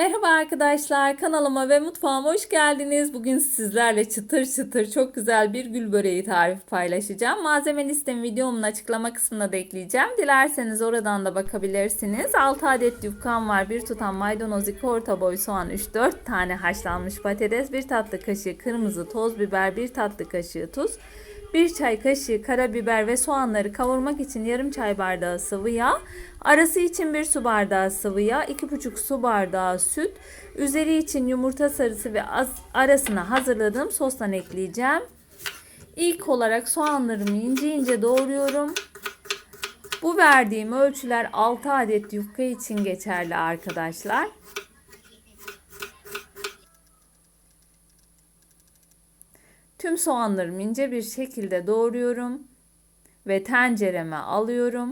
Merhaba arkadaşlar, kanalıma ve mutfağıma hoş geldiniz. Bugün sizlerle çıtır çıtır çok güzel bir gül böreği tarifi paylaşacağım. Malzeme listemi videomun açıklama kısmına da ekleyeceğim. Dilerseniz oradan da bakabilirsiniz. 6 adet yufkam var, bir tutam maydanoz, 2 orta boy soğan, 3-4 tane haşlanmış patates, 1 tatlı kaşığı kırmızı toz biber, 1 tatlı kaşığı tuz, 1 çay kaşığı karabiber ve soğanları kavurmak için yarım çay bardağı sıvı yağ, arası için 1 su bardağı sıvı yağ, 2,5 su bardağı süt, üzeri için yumurta sarısı ve arasına hazırladığım sostan ekleyeceğim. İlk olarak soğanlarımı ince ince doğruyorum. Bu verdiğim ölçüler 6 adet yufka için geçerli arkadaşlar. Tüm soğanlarımı ince bir şekilde doğruyorum ve tencereme alıyorum.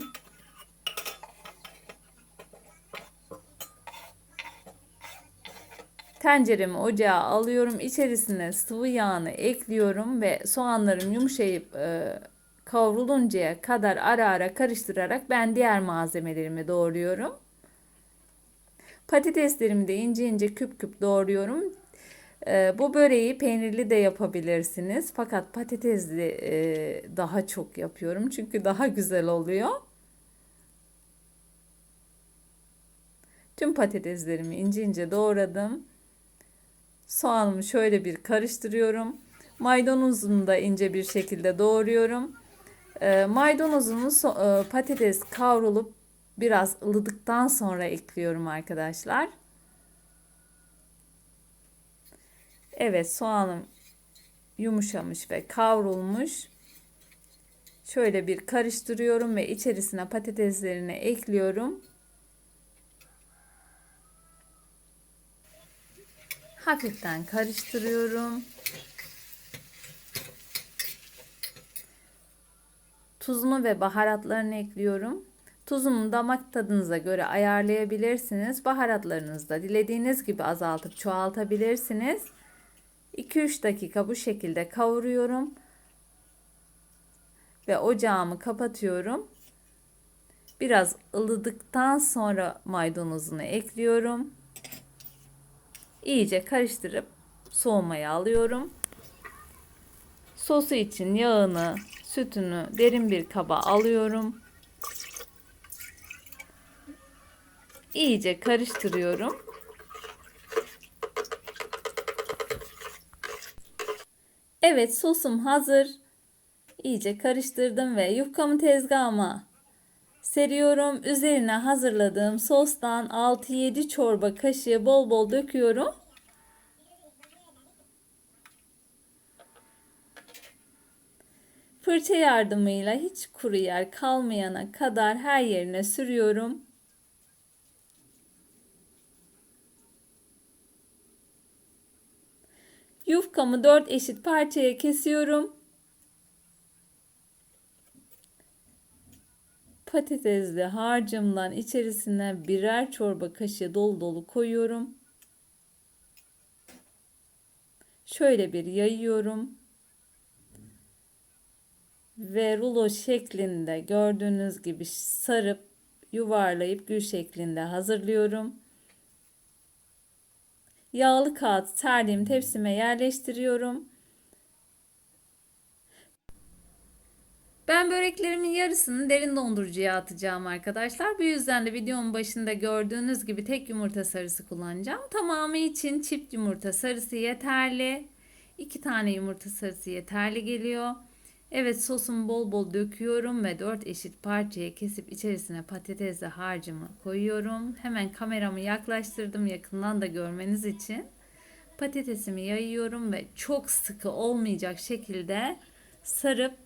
Tenceremi ocağa alıyorum. İçerisine sıvı yağını ekliyorum ve soğanlarım yumuşayıp e, kavruluncaya kadar ara ara karıştırarak ben diğer malzemelerimi doğruyorum. Patateslerimi de ince ince küp küp doğruyorum. E, bu böreği peynirli de yapabilirsiniz. Fakat patatesli e, daha çok yapıyorum. Çünkü daha güzel oluyor. Tüm patateslerimi ince ince doğradım. Soğanımı şöyle bir karıştırıyorum. Maydanozunu da ince bir şekilde doğruyorum. E, maydanozunu so e, patates kavrulup biraz ılıdıktan sonra ekliyorum arkadaşlar. Evet soğanım yumuşamış ve kavrulmuş. Şöyle bir karıştırıyorum ve içerisine patateslerini ekliyorum. Hafiften karıştırıyorum. Tuzunu ve baharatlarını ekliyorum. Tuzumu damak tadınıza göre ayarlayabilirsiniz. Baharatlarınızı da dilediğiniz gibi azaltıp çoğaltabilirsiniz. 2-3 dakika bu şekilde kavuruyorum. Ve ocağımı kapatıyorum. Biraz ılıdıktan sonra maydanozunu ekliyorum. İyice karıştırıp soğumaya alıyorum. Sosu için yağını, sütünü derin bir kaba alıyorum. İyice karıştırıyorum. Evet sosum hazır. İyice karıştırdım ve yufkamı tezgahıma seriyorum. Üzerine hazırladığım sostan 6-7 çorba kaşığı bol bol döküyorum. Fırça yardımıyla hiç kuru yer kalmayana kadar her yerine sürüyorum. Yufkamı 4 eşit parçaya kesiyorum. Patatesli harcımdan içerisine birer çorba kaşığı dolu dolu koyuyorum. Şöyle bir yayıyorum. Ve rulo şeklinde gördüğünüz gibi sarıp yuvarlayıp gül şeklinde hazırlıyorum. Yağlı kağıt serdiğim tepsime yerleştiriyorum. Ben böreklerimin yarısını derin dondurucuya atacağım arkadaşlar. Bu yüzden de videonun başında gördüğünüz gibi tek yumurta sarısı kullanacağım. Tamamı için çift yumurta sarısı yeterli. 2 tane yumurta sarısı yeterli geliyor. Evet sosumu bol bol döküyorum ve 4 eşit parçaya kesip içerisine patatesli harcımı koyuyorum. Hemen kameramı yaklaştırdım yakından da görmeniz için. Patatesimi yayıyorum ve çok sıkı olmayacak şekilde sarıp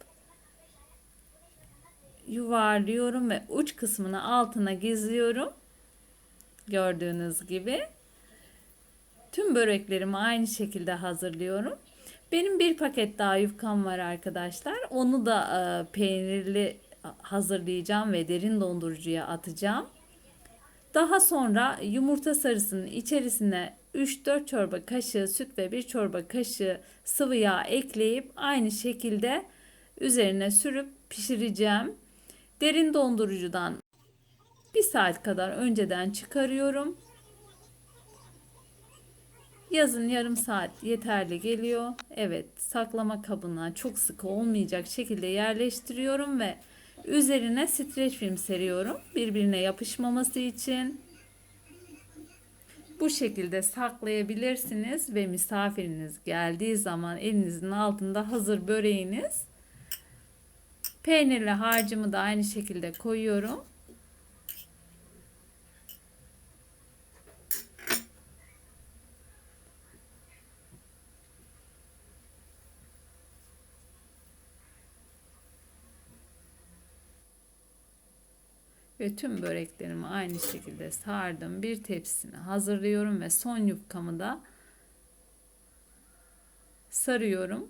yuvarlıyorum ve uç kısmını altına gizliyorum. Gördüğünüz gibi. Tüm böreklerimi aynı şekilde hazırlıyorum. Benim bir paket daha yufkam var arkadaşlar. Onu da e, peynirli hazırlayacağım ve derin dondurucuya atacağım. Daha sonra yumurta sarısının içerisine 3-4 çorba kaşığı süt ve 1 çorba kaşığı sıvı yağ ekleyip aynı şekilde üzerine sürüp pişireceğim. Derin dondurucudan bir saat kadar önceden çıkarıyorum. Yazın yarım saat yeterli geliyor. Evet, saklama kabına çok sıkı olmayacak şekilde yerleştiriyorum ve üzerine streç film seriyorum. Birbirine yapışmaması için. Bu şekilde saklayabilirsiniz ve misafiriniz geldiği zaman elinizin altında hazır böreğiniz. Peynirli harcımı da aynı şekilde koyuyorum. Ve tüm böreklerimi aynı şekilde sardım. Bir tepsisine hazırlıyorum ve son yufkamı da sarıyorum.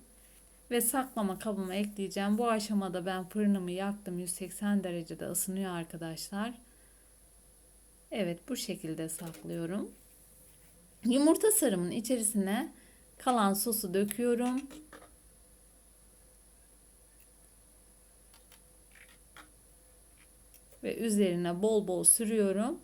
Ve saklama kabıma ekleyeceğim. Bu aşamada ben fırınımı yaktım. 180 derecede ısınıyor arkadaşlar. Evet bu şekilde saklıyorum. Yumurta sarımın içerisine kalan sosu döküyorum. Ve üzerine bol bol sürüyorum.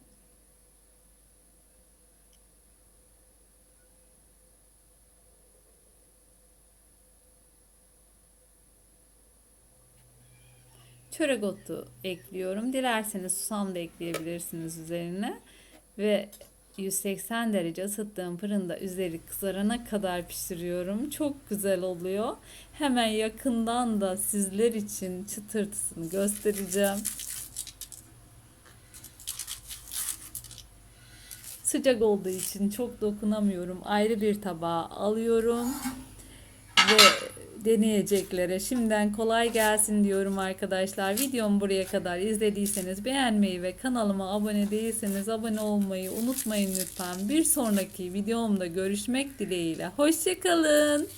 Çörek otu ekliyorum. Dilerseniz susam da ekleyebilirsiniz üzerine. Ve 180 derece ısıttığım fırında üzeri kızarana kadar pişiriyorum. Çok güzel oluyor. Hemen yakından da sizler için çıtırtısını göstereceğim. Sıcak olduğu için çok dokunamıyorum. Ayrı bir tabağa alıyorum. Ve deneyeceklere şimdiden kolay gelsin diyorum arkadaşlar. Videomu buraya kadar izlediyseniz beğenmeyi ve kanalıma abone değilseniz abone olmayı unutmayın lütfen. Bir sonraki videomda görüşmek dileğiyle. Hoşçakalın.